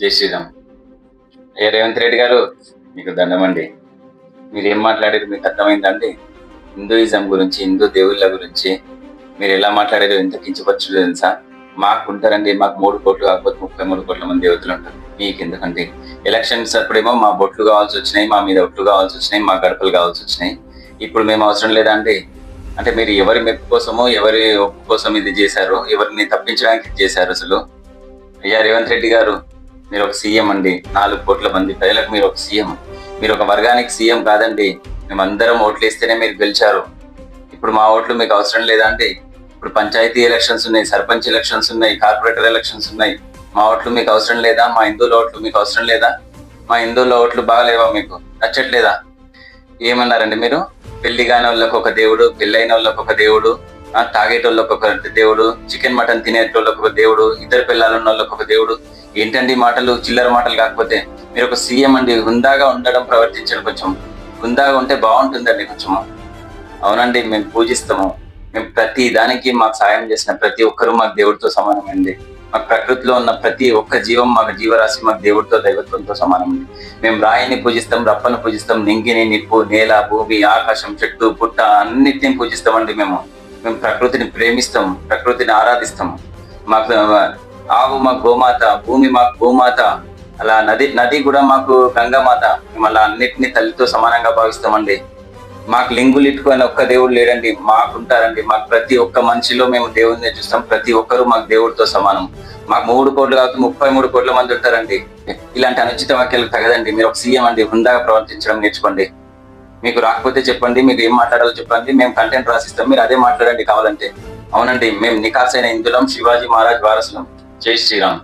జై శ్రీరామ్. ఏ రేవంత్ రెడ్డి గారు మీకు దండమండి మీరు ఏం మాట్లాడారు మీకు అర్థమైందండి హిందూయిజం గురించి హిందూ దేవుళ్ళ గురించి మీరు ఎలా మాట్లాడారు ఎంత కించపరచు తెలుసా? మాకు ఉంటారండి మాకు మూడు కోట్లు కాకపోతే ముప్పై మూడు కోట్ల మంది దేవతలు ఉంటారు. మీకు ఎందుకండి? ఎలక్షన్స్ అప్పుడేమో మా బొట్లు కావాల్సి వచ్చినాయి మా మీద ఒట్లు కావాల్సి వచ్చినాయి మా గడపలు కావాల్సి వచ్చినాయి. ఇప్పుడు మేము అవసరం లేదా అండి? అంటే మీరు ఎవరి మెప్పు కోసమో ఎవరి ఒప్పు కోసం ఇది చేశారు ఎవరిని తప్పించడానికి ఇది చేశారు అసలు? అయ్యా రేవంత్ రెడ్డి గారు మీరు ఒక సీఎం అండి. నాలుగు కోట్ల మంది ప్రజలకు మీరు ఒక సీఎం. మీరు ఒక వర్గానికి సీఎం కాదండి. మేమందరం ఓట్లు వేస్తేనే మీరు గెలిచారు. ఇప్పుడు మా ఓట్లు మీకు అవసరం లేదా అండి? ఇప్పుడు పంచాయతీ ఎలక్షన్స్ ఉన్నాయి సర్పంచ్ ఎలక్షన్స్ ఉన్నాయి కార్పొరేటర్ ఎలక్షన్స్ ఉన్నాయి. మా ఓట్లు మీకు అవసరం లేదా? మా హిందువుల ఓట్లు మీకు అవసరం లేదా? మా హిందువుల ఓట్లు బాగలేవా మీకు? నచ్చట్లేదా? ఏమన్నారండి మీరు? పెళ్ళి కాని వాళ్ళకి ఒక దేవుడు పెళ్ళైన వాళ్ళకి ఒక దేవుడు తాగేటోళ్ళకి ఒక దేవుడు చికెన్ మటన్ తినేటోళ్ళకి ఒక దేవుడు ఇద్దరు పిల్లలు ఉన్న వాళ్ళకి ఒక దేవుడు ఏంటండి మాటలు? చిల్లర మాటలు కాకపోతే మీరు ఒక సీఎం అండి హుందాగా ఉండడం ప్రవర్తించడం కొంచెం. హుందాగా ఉంటే బాగుంటుందండి కొంచెం. అవునండి మేము పూజిస్తాము. మేము ప్రతి దానికి మాకు సాయం చేసిన ప్రతి ఒక్కరూ మాకు దేవుడితో సమానమండి. మా ప్రకృతిలో ఉన్న ప్రతి ఒక్క జీవం మాకు జీవరాశి మాకు దేవుడితో దైవత్వంతో సమానం అండి మేము రాయిని పూజిస్తాం రప్పను పూజిస్తాం నింగిని నిప్పు నేల భూమి ఆకాశం చెట్టు పుట్ట అన్నిటిని పూజిస్తామండి మేము. మేము ప్రకృతిని ప్రేమిస్తాం ప్రకృతిని ఆరాధిస్తాం. మాకు ఆవు మా గోమాత భూమి మా గోమాత అలా నది నది కూడా మాకు గంగమాత. మేము అలా తల్లితో సమానంగా భావిస్తామండి. మాకు లింగులు ఇట్టుకొని ఒక్క దేవుడు లేడండి మాకుంటారండి. మాకు ప్రతి ఒక్క మనిషిలో మేము దేవుడిని చూస్తాం. ప్రతి ఒక్కరు మాకు దేవుడితో సమానం. మాకు మూడు కోట్లు కాబట్టి ముప్పై మూడు కోట్ల మంది ఉంటారండి. ఇలాంటి అనుచిత వాక్యాలు తగదండి. మీరు ఒక సీఎం అండి హుందాగా ప్రవర్తించడం నేర్చుకోండి. మీకు రాకపోతే చెప్పండి మీకు ఏం మాట్లాడాలో చెప్పండి మేము కంటెంట్ రాసిస్తాం. మీరు అదే మాట్లాడండి కావాలంటే. అవునండి మేము నికాశైన ఇందులం శివాజీ మహారాజ్ వారసులం. జై శ్రీరామ్